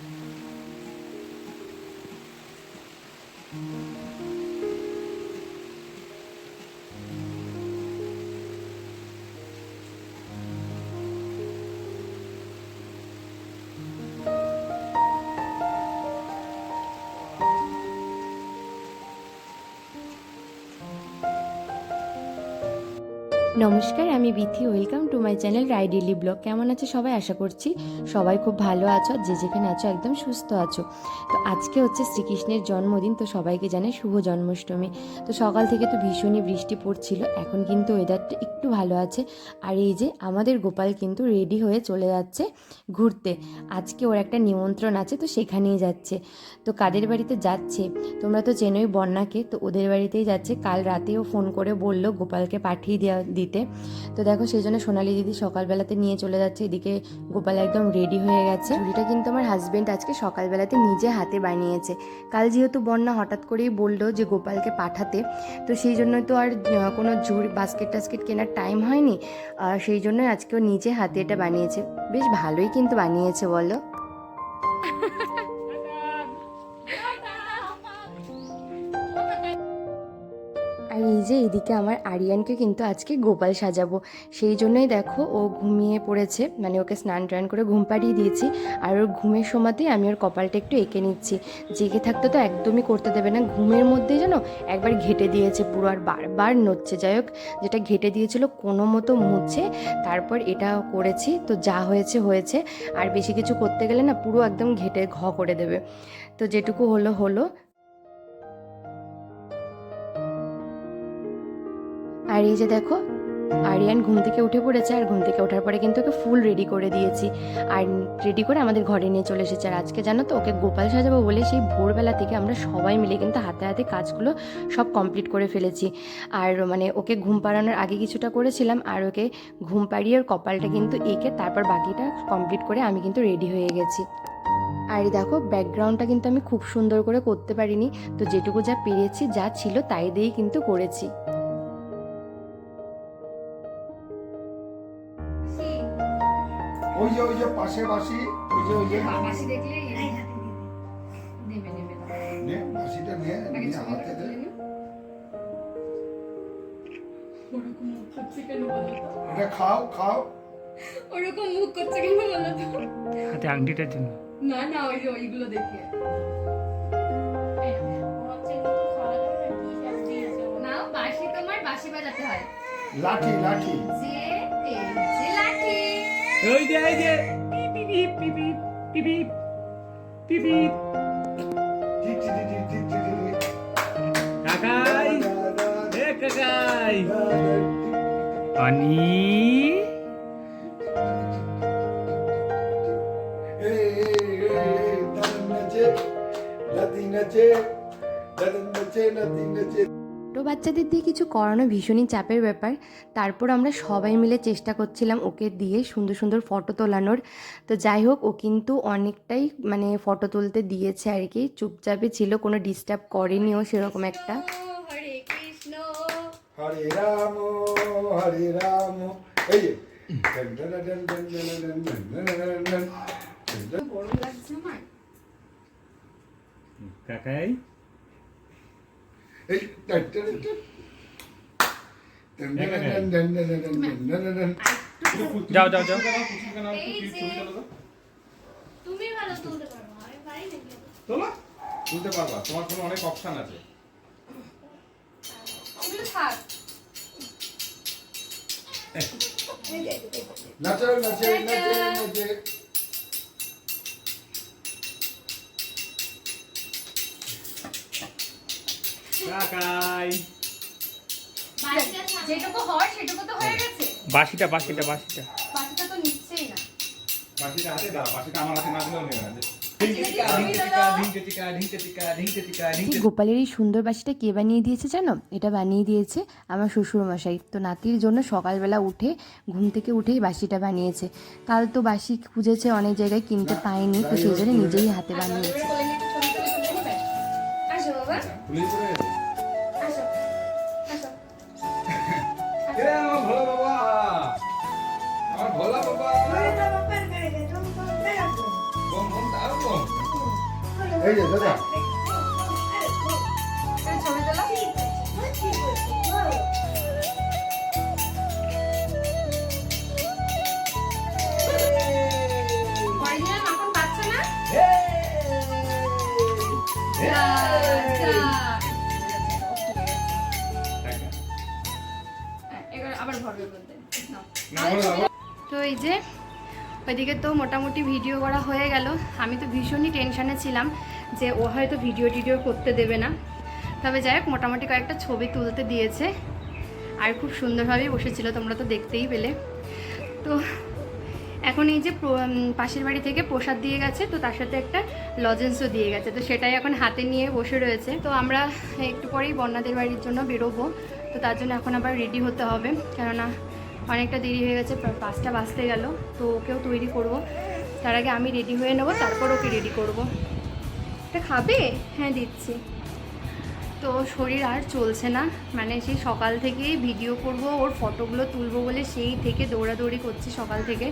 Thank you. নমস্কার, আমি Bithi. Welcome to my channel রাইডিলি blog কেমন আছে সবাই? আশা করছি সবাই খুব ভালো আছো। যে যেখানে আছো, একদম সুস্থ আছো। তো আজকে হচ্ছে শ্রীকৃষ্ণের জন্মদিন, তো সবাইকে জানে শুভ জন্মাষ্টমী। তো সকাল থেকে তো ভীষণই বৃষ্টি পড়ছিল। এখন কিন্তু ওয়েদারটা একটু ভালো আছে। আর এই যে আমাদের গোপাল কিন্তু রেডি হয়ে চলে যাচ্ছে ঘুরতে। আজকে ওর একটা নিমন্ত্রণ আছে, তো সেখানেই যাচ্ছে। তো কাদের বাড়িতে যাচ্ছে? তোমরা তো চেনোই বন্যাকে। তো ওদের বাড়িতেই যাচ্ছে। কাল রাতেও ফোন করে বলল, গোপালকে পাঠিয়ে দেওয়া দিতে তো দেখো, সেই জন্য সোনালি দিদি সকালবেলাতে নিয়ে চলে যাচ্ছে। এদিকে গোপাল একদম রেডি হয়ে গেছে। চুড়িটা কিন্তু আমার হাজব্যান্ড আজকে সকালবেলাতে নিজে হাতে বানিয়েছে। কাল যেহেতু বন্যা, হঠাৎ করেই বলল যে গোপালকে পাঠাতে। তো সেই জন্য তো আর কোনো ঝুড়ি বাস্কেট টাস্কেট কেনার টাইম হয়নি। সেই জন্য আজকেও নিজে হাতে এটা বানিয়েছে। বেশ ভালোই কিন্তু বানিয়েছে, বলো। আর এই যে এদিকে আমার আরিয়ানকে কিন্তু আজকে গোপাল সাজাবো। সেই জন্যই দেখো ও ঘুমিয়ে পড়েছে মানে ওকে স্নান টান করে ঘুম পাড়িয়ে দিয়েছি। আর ওর ঘুমের সময়তেই আমি ওর কপালটা একটু এঁকে নিচ্ছি। জেগে থাকতে তো একদমই করতে দেবে না। ঘুমের মধ্যেই যেন একবার ঘেটে দিয়েছে পুরো আর বারবার নড়ছে। যাই হোক, যেটা ঘেটে দিয়েছিল কোনো মতো মুছে তারপর এটা করেছি। তো যা হয়েছে হয়েছে। আর বেশি কিছু করতে গেলে না পুরো একদম ঘেটে ঘ করে দেবে। তো যেটুকু হলো হলো। আর এই যে দেখো, আরিয়ান ঘুম থেকে উঠে পড়েছে আর ঘুম থেকে ওঠার পরে কিন্তু ওকে ফুল রেডি করে দিয়েছি। আর রেডি করে আমাদের ঘরে নিয়ে চলে এসেছে। আর আজকে জানো তো, ওকে গোপাল সাজাবো বলে সেই ভোরবেলা থেকে আমরা সবাই মিলে কিন্তু হাতে হাতে কাজগুলো সব কমপ্লিট করে ফেলেছি। আর মানে ওকে ঘুম পাড়ানোর আগে কিছুটা করেছিলাম, আর ওকে ঘুম পাড়িয়ে কপালটা কিন্তু এঁকে তারপর বাকিটা কমপ্লিট করে আমি কিন্তু রেডি হয়ে গেছি। আর দেখো ব্যাকগ্রাউন্ডটা কিন্তু আমি খুব সুন্দর করে করতে পারিনি। তো যেটুকু যা পেরেছি, যা ছিল তাই দিয়েই কিন্তু করেছি। ওই যে ওই যে পাশে বাসি ওই যে ওই যে বাসি দেখলে নেবে নেবে না। নে বাসিটা নে নিয়ে হাতে দে তুলে নিও। ওরকম মুখ করছে কেন বলো তো? ওটা খাও খাও ওরকম মুখ করছে কেন বলো তো? হাতে আংটিটার জন্য না না ওই যে ওইগুলো দেখে না বাঁশি তোমার বাঁশি বাজাতে হয় লাঠি লাঠি যে এই লাঠি ওই যে এই যে কাকাই এ কাকাই পানি Nothing to do, nothing to do. বাচ্চাদের দিয়ে কিছু করানো ভীষণই চাপের ব্যাপার তারপর আমরা সবাই মিলে চেষ্টা করছিলাম ওকে দিয়ে সুন্দর সুন্দর ফটো তোলানোর তো যাই হোক ও কিন্তু অনেকটাই মানে ফটো তুলতে দিয়েছে আর কি চুপচাপে ছিল কোনো ডিস্টার্ব করেনি ও সেরকম একটা কাকাই ডন। যাও যাও যাও তুমি ভালো তুলতে পারো আমি পারি নাকি তোলা তুলতে পারবা তোমার ফোনে অনেক অপশন আছে থাক নাচো নাচে নাচে নাচে কাকাই যেটুকু হয় সেটুকু তো হয়ে গেছে। বাসিটা বাসিটা বাসিটা। বাকিটা তো নিচ্ছেই না। বাসিটা হাতে দাও বাসিটা আমার হাতে না দিলেও নেবে না। বাসিটা ঢিঙ্কে টিকা ঢিঙ্কে টিকা ঢিঙ্কে টিকা এই ঢিঙ্কে গোপালের এই সুন্দর বাসিটা কে বানিয়ে দিয়েছে জানো? এটা বানিয়ে দিয়েছে আমার শ্বশুর মশাই তো নাতির জন্য সকালবেলা উঠে ঘুম থেকে উঠেই বাসিটা বানিয়েছে। কাল তো বাসি খুঁজেছে অনেক জায়গায় কিনতে পায়নি। তো সেই জন্য নিজেই হাতে বানিয়েছে। আমার ভোলা বাবা! আমার এই যে দাদা। যে ওইদিকে তো মোটামুটি ভিডিও করা হয়ে গেল। আমি তো ভীষণই টেনশানে ছিলাম যে ও হয়তো ভিডিও টিডিও করতে দেবে না। তবে যাই হোক, মোটামুটি কয়েকটা ছবি তুলতে দিয়েছে। আর খুব সুন্দরভাবেই বসেছিল, তোমরা তো দেখতেই পেলে। তো এখন এই যে পাশের বাড়ি থেকে প্রসাদ দিয়ে গেছে, তো তার সাথে একটা লজেন্সও দিয়ে গেছে। তো সেটাই এখন হাতে নিয়ে বসে রয়েছে। তো আমরা একটু পরেই বন্যাদের বাড়ির জন্য বেরোবো। তো তার জন্য এখন আবার রেডি হতে হবে। কেননা অনেকটা দেরি হয়ে গেছে পাঁচটা বাজতে গেল, তো ওকেও তৈরি করব। তার আগে আমি রেডি হয়ে নেব, তারপর ওকে রেডি করব। এটা খাবে? হ্যাঁ দিচ্ছি। তো শরীর আর চলছে না মানে সেই সকাল থেকেই ভিডিও করব, ওর ফটোগুলো তুলবো বলে সেই থেকে দৌড়াদৌড়ি করছি সকাল থেকে।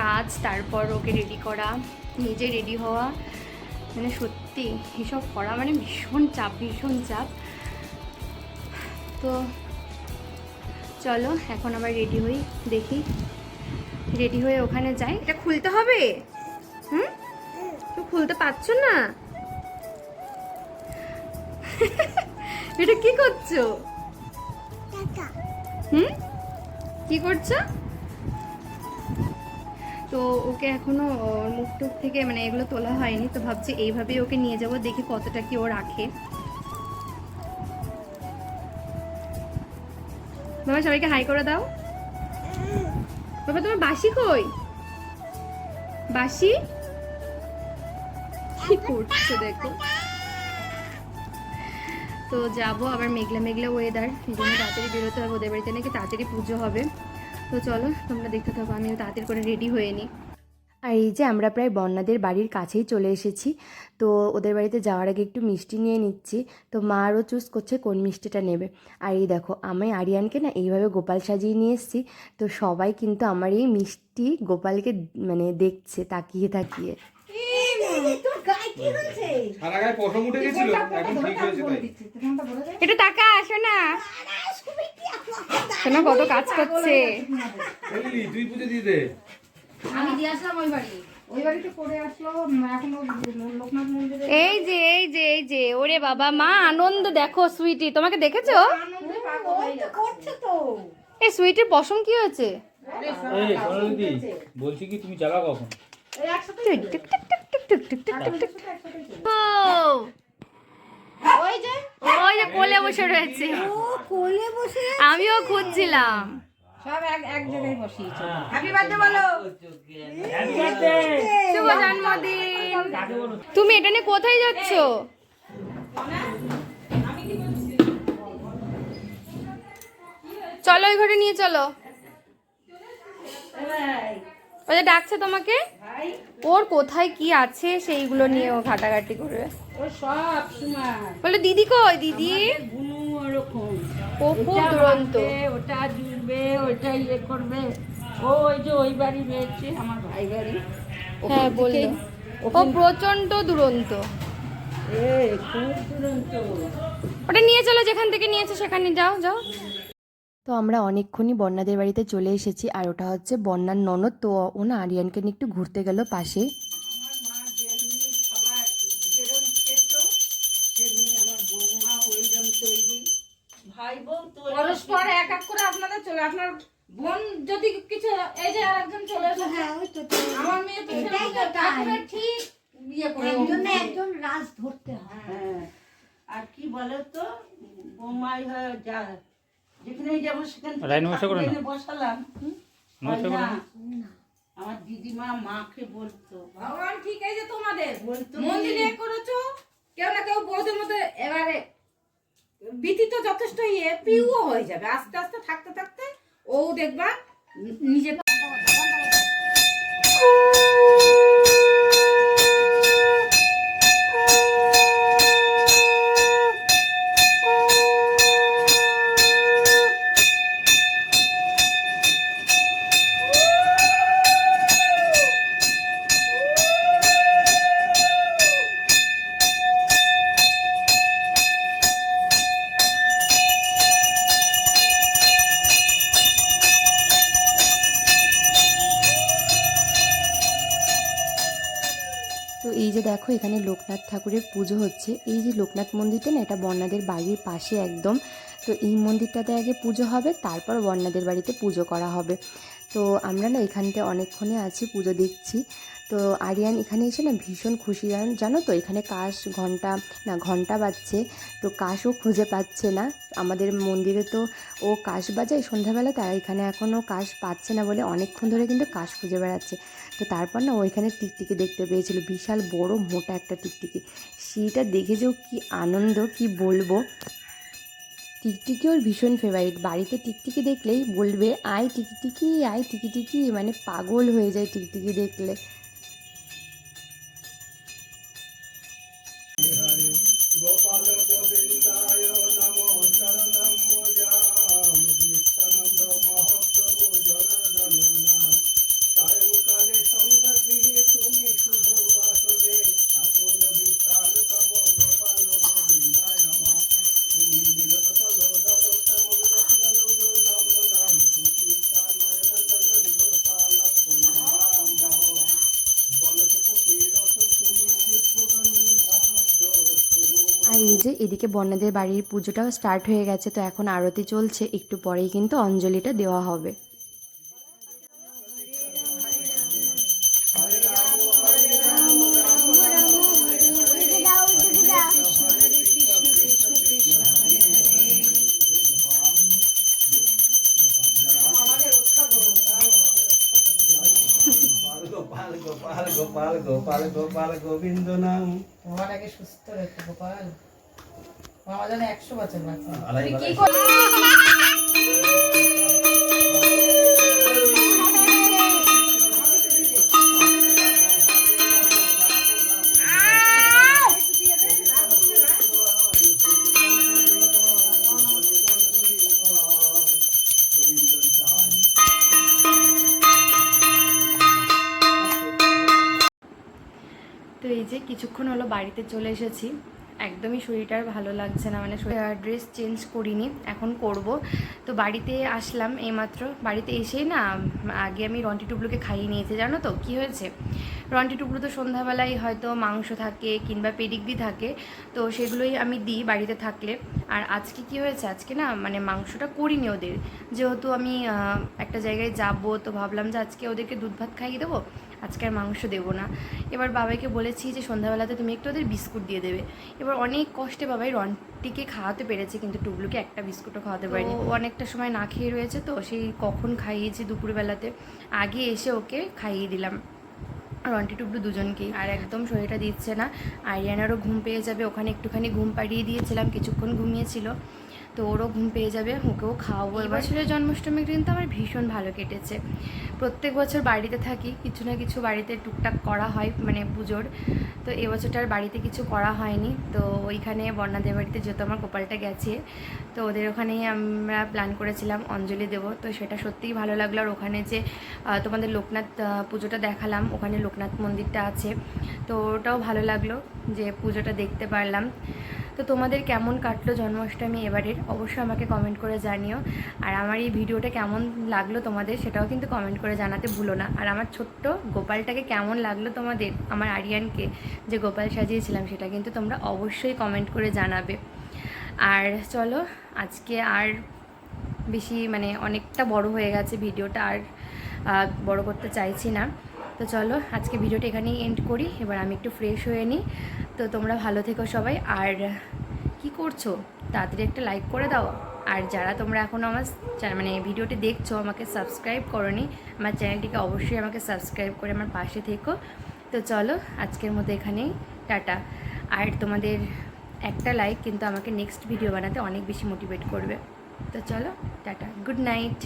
কাজ, তারপর ওকে রেডি করা, নিজে রেডি হওয়া মানে সত্যি এসব করা মানে ভীষণ চাপ ভীষণ চাপ। তো চলো, এখন আবার রেডি হই, দেখি। রেডি হয়ে ওখানে যাই। এটা খুলতে হবে? হুম? তো খুলতে পারছ না? এটা কি করছ? হুম? কি করছ? তো ওকে এখনও মুখ টুক থেকে মানে এগুলো তোলা হয়নি, তো ভাবছি এইভাবেই ওকে নিয়ে যাব, দেখি কতটা কি ও রাখে। বাবা সবাইকে হাই করে দাও। বাবা, তোমার বাসি কই? বাসি? কি করছে দেখো। তো যাব আবার মেঘলা মেঘলা ওয়েদার জন্য তাড়াতাড়ি বেরোতে হবে, ওদের বাড়িতে নাকি তাড়াতাড়ি পুজো হবে। তো চলো, তোমরা দেখতে থাকো আমি তাড়াতাড়ি করে রেডি হয়ে নিই। আর এই যে আমরা প্রায় বন্যাদের বাড়ির কাছেই চলে এসেছি তো ওদের বাড়িতে যাওয়ার আগে একটু মিষ্টি নিয়ে নিচ্ছি। তো মা আরও চুজ করছে কোন মিষ্টিটা নেবে। আর এই দেখো আমি আরিয়ানকে না এইভাবে গোপাল সাজিয়ে নিয়ে এসেছি তো সবাই কিন্তু আমার এই মিষ্টি গোপালকে মানে দেখছে তাকিয়ে তাকিয়ে। সারা গায়ে পশম উঠে গেছিল এখন ঠিক হয়েছে তাই। একটু টাকা আসো না। শোনো কত কাজ করছে। তুই পুজো দিয়ে দে আমি দিয়ে আসলাম ওই বাড়ি। এই যে এই যে এই যে ওরে বাবা মা আনন্দ দেখো সুইটি। তোমাকে দেখেছ? এই সুইটির পশম কি হয়েছে? বলছি কি তুমি কখন? ওই যে? কোলে বসে রয়েছে। আমিও খুঁজছিলাম। সব এক এক জায়গায় বসিয়েছে। হ্যাপি বার্থডে বলো। শুভ জন্মদিন তুমি এটা নিয়ে কোথায় যাচ্ছ? চলো ওই ঘরে নিয়ে চলো। ওই যে ডাকছে তোমাকে? ওর কোথায় কি আছে সেইগুলো নিয়ে ও ঘাটাঘাটি করবে ও সব সময় বলে দিদি কই দিদি? ও খুব দুরন্ত? ওটা জুড়বে ওটা ইয়ে করবে। ও ওই যে ওই বাড়ি রয়েছে আমার ভাই বাড়ি। হ্যাঁ বলল। ও প্রচণ্ড দুরন্ত। ওটা নিয়ে চলো যেখান থেকে নিয়েছে সেখানে যাও যাও। তো আমরা অনেকক্ষণই বন্যাদের বাড়িতে চলে এসেছি আর ওটা হচ্ছে বন্যার ননদ তো ও না আরিয়ানকে নিয়ে একটু ঘুরতে গেল পাশে। চলে আপনার বোন যদি কিছু এই যে আরেকজন চলে এসেছে আমার মেয়ে তো এটাই তো ঠিক ইয়ে করে একজন না একজন রাজ ধরতে হয়। হ্যাঁ। আর কি বলো তো বোমাই হয় যা যেখানে যাব সেখানে বসালাম। হয়। না। আমার দিদিমা মাকে বলতো। ভগবান ঠিক আছে তোমাদের। বলতো মন্দিরে করেছ? কেউ না কেউ বৌদের মধ্যে এবারে ভীতি তো যথেষ্ট ইয়ে পিউও হয়ে যাবে। আস্তে আস্তে থাকতে থাকতে ও দেখবা নিজে দেখো, এখানে লোকনাথ ঠাকুরের পুজো হচ্ছে। এই যে লোকনাথ মন্দিরটা না, এটা বন্যাদের বাড়ির পাশে একদম। তো এই মন্দিরটাতে আগে পুজো হবে, তারপর বন্যাদের বাড়িতে পুজো করা হবে। তো আমরা না এখানতে অনেকক্ষণে আছি, পুজো দেখছি। তো আরিয়ান এখানে এসে না, ভীষণ খুশি জান তো? এখানে কাশ ঘণ্টা, না ঘণ্টা বাজছে, তো কাশও খুঁজে পাচ্ছে না। আমাদের মন্দিরে তো ও কাশ বাজায়, সন্ধ্যাবেলা তারা এখানে এখনও কাশ পাচ্ছে না বলে অনেকক্ষণ ধরে কিন্তু কাশ খুঁজে বেড়াচ্ছে। তো তারপর না ওইখানে টিকটিকি দেখতে পেয়েছিল, বিশাল বড় মোটা একটা টিকটিকি। সেটা দেখে যে কী আনন্দ, কি বলব? টিকটিকি ওর ভীষণ ফেভারিট বাড়িতে টিকটিকি দেখলেই বলবে, আয় টিকটিকি, আয় টিকিটিকি। মানে পাগল হয়ে যায় টিকটিকি দেখলে। এই যে এদিকে বন্যাদের বাড়ির পুজোটাও স্টার্ট হয়ে গেছে তো এখন আরতি চলছে একটু পরেই কিন্তু অঞ্জলিটা দেওয়া হবে। গোপাল গোপাল গোপাল গোপাল গোপাল গোবিন্দ নাম। তোমার আগে সুস্থ রেখো গোপাল। যেন একশো বছর বাঁচে। কি তো এই যে কিছুক্ষণ হলো বাড়িতে চলে এসেছি। একদমই শরীরটা ভালো লাগছে না মানে ড্রেস চেঞ্জ করিনি, এখন করব। তো বাড়িতে আসলাম এইমাত্র, বাড়িতে এসেই না, আগে আমি রন্টি টুবলুকে খাইয়ে নিয়েছি, জানো তো? কি হয়েছে? রন্টি টুবলু তো সন্ধ্যাবেলায় হয়তো মাংস থাকে কিংবা পেডিগ্রি থাকে, তো সেগুলোই আমি দিই বাড়িতে থাকলে। আর আজকে কি হয়েছে? আজকে না মানে মাংসটা করিনি ওদের। যেহেতু আমি একটা জায়গায় যাব, তো ভাবলাম যে আজকে ওদেরকে দুধ ভাত খাইয়ে দেবো। আজকে আর মাংস দেবো না। এবার বাবাকে বলেছি যে সন্ধ্যাবেলাতে তুমি একটু ওদের বিস্কুট দিয়ে দেবে। এবার অনেক কষ্টে বাবাই রন্টিকে খাওয়াতে পেরেছে কিন্তু টুবলুকে একটা বিস্কুটও খাওয়াতে পারিনি। ও। অনেকটা সময় না খেয়ে রয়েছে তো সেই কখন খাইয়েছি দুপুরবেলাতে আগে এসে ওকে খাইয়ে দিলাম। রন্টি টুবলু দুজনকেই। আর একদম শরীরটা দিচ্ছে না। আরিয়ানারও ঘুম পেয়ে যাবে ওখানে একটুখানি ঘুম পাড়িয়ে দিয়েছিলাম কিছুক্ষণ ঘুমিয়েছিল। তো ওরও ঘুম পেয়ে যাবে ওকেও খাওয়াবো। এবার বছরের জন্মাষ্টমী কিন্তু আমার ভীষণ ভালো কেটেছে। প্রত্যেক বছর বাড়িতে থাকি কিছু না কিছু বাড়িতে টুকটাক করা হয় মানে পুজোর। তো এবছরটার বাড়িতে কিছু করা হয়নি। তো ওইখানে বর্ণাদের বাড়িতে যেহেতু আমার কপালটা গেছে তো ওদের ওখানেই আমরা প্ল্যান করেছিলাম অঞ্জলি দেব। তো সেটা সত্যিই ভালো লাগল। আর ওখানে যে তোমাদের লোকনাথ পুজোটা দেখালাম ওখানে লোকনাথ মন্দিরটা আছে। তো ওটাও ভালো লাগল যে পুজোটা দেখতে পারলাম। তো তোমাদের কেমন কাটলো জন্মাষ্টমী এবারের? অবশ্যই আমাকে কমেন্ট করে জানিও। আর আমার এই ভিডিওটা কেমন লাগল তোমাদের সেটাও কিন্তু কমেন্ট করে জানাতে ভুলো না। আর আমার ছোট্ট গোপালটাকে কেমন লাগল তোমাদের, আমার আরিয়ানকে যে গোপাল সাজিয়েছিলাম সেটা কিন্তু তোমরা অবশ্যই কমেন্ট করে জানাবে। আর চলো, আজকে আর বেশি মানে অনেকটা বড় হয়ে গেছে ভিডিওটা, আর বড় করতে চাইছি না। তো চলো, আজকে ভিডিওটা এখানেই এন্ড করি। এবার আমি একটু ফ্রেশ হয়ে নিই। তো তোমরা ভালো থেকো সবাই। আর কি করছ? তাড়াতাড়ি একটা লাইক করে দাও। আর যারা তোমরা এখনও আমার মানে ভিডিওটি দেখছ, আমাকে সাবস্ক্রাইব করনি, আমার চ্যানেলটিকে অবশ্যই আমাকে সাবস্ক্রাইব করে আমার পাশে থেকো। তো চলো, আজকের মতো এখানেই। টাটা। আর তোমাদের একটা লাইক কিন্তু আমাকে নেক্সট ভিডিও বানাতে অনেক বেশি মোটিভেট করবে। তো চলো, টাটা। Good night